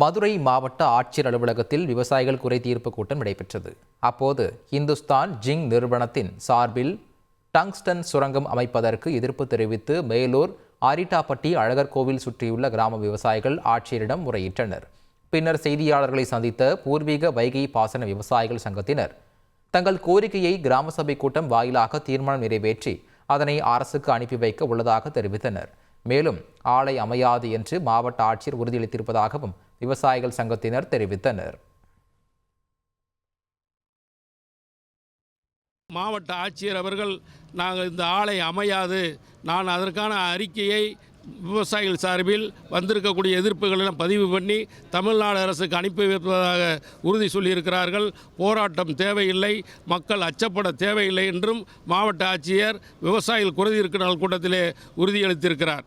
மதுரை மாவட்ட ஆட்சியர் அலுவலகத்தில் விவசாயிகள் குறை தீர்ப்பு கூட்டம் நடைபெற்றது. அப்போது இந்துஸ்தான் ஜிங் நிறுவனத்தின் சார்பில் டங்ஸ்டன் சுரங்கம் அமைப்பதற்கு எதிர்ப்பு தெரிவித்து மேலூர் ஆரிட்டாப்பட்டி அழகர் கோவில் சுற்றியுள்ள கிராம விவசாயிகள் ஆட்சியரிடம் முறையிட்டனர். பின்னர் செய்தியாளர்களை சந்தித்த பூர்வீக வைகை பாசன விவசாயிகள் சங்கத்தினர் தங்கள் கோரிக்கையை கிராம சபை கூட்டம் வாயிலாக தீர்மானம் நிறைவேற்றி அதனை அரசுக்கு அனுப்பி வைக்க உள்ளதாக தெரிவித்தனர். மேலும் ஆலை அமையாது என்று மாவட்ட ஆட்சியர் உறுதியளித்திருப்பதாகவும் விவசாயிகள் சங்கத்தினர் தெரிவித்தனர். மாவட்ட ஆட்சியர் அவர்கள் நாங்கள் இந்த ஆலை அமையாது. நான் அதற்கான அறிக்கையை விவசாயிகள் சார்பில் வந்திருக்கக்கூடிய எதிர்ப்புகளெல்லாம் பதிவு பண்ணி தமிழ்நாடு அரசுக்கு அனுப்பி வைப்பதாக உறுதி சொல்லியிருக்கிறார்கள். போராட்டம் தேவையில்லை. மக்கள் அச்சப்பட தேவையில்லை என்றும் மாவட்ட ஆட்சியர் விவசாயிகள் குறைதீர்க்கும் நாள் கூட்டத்திலே உறுதியளித்திருக்கிறார்.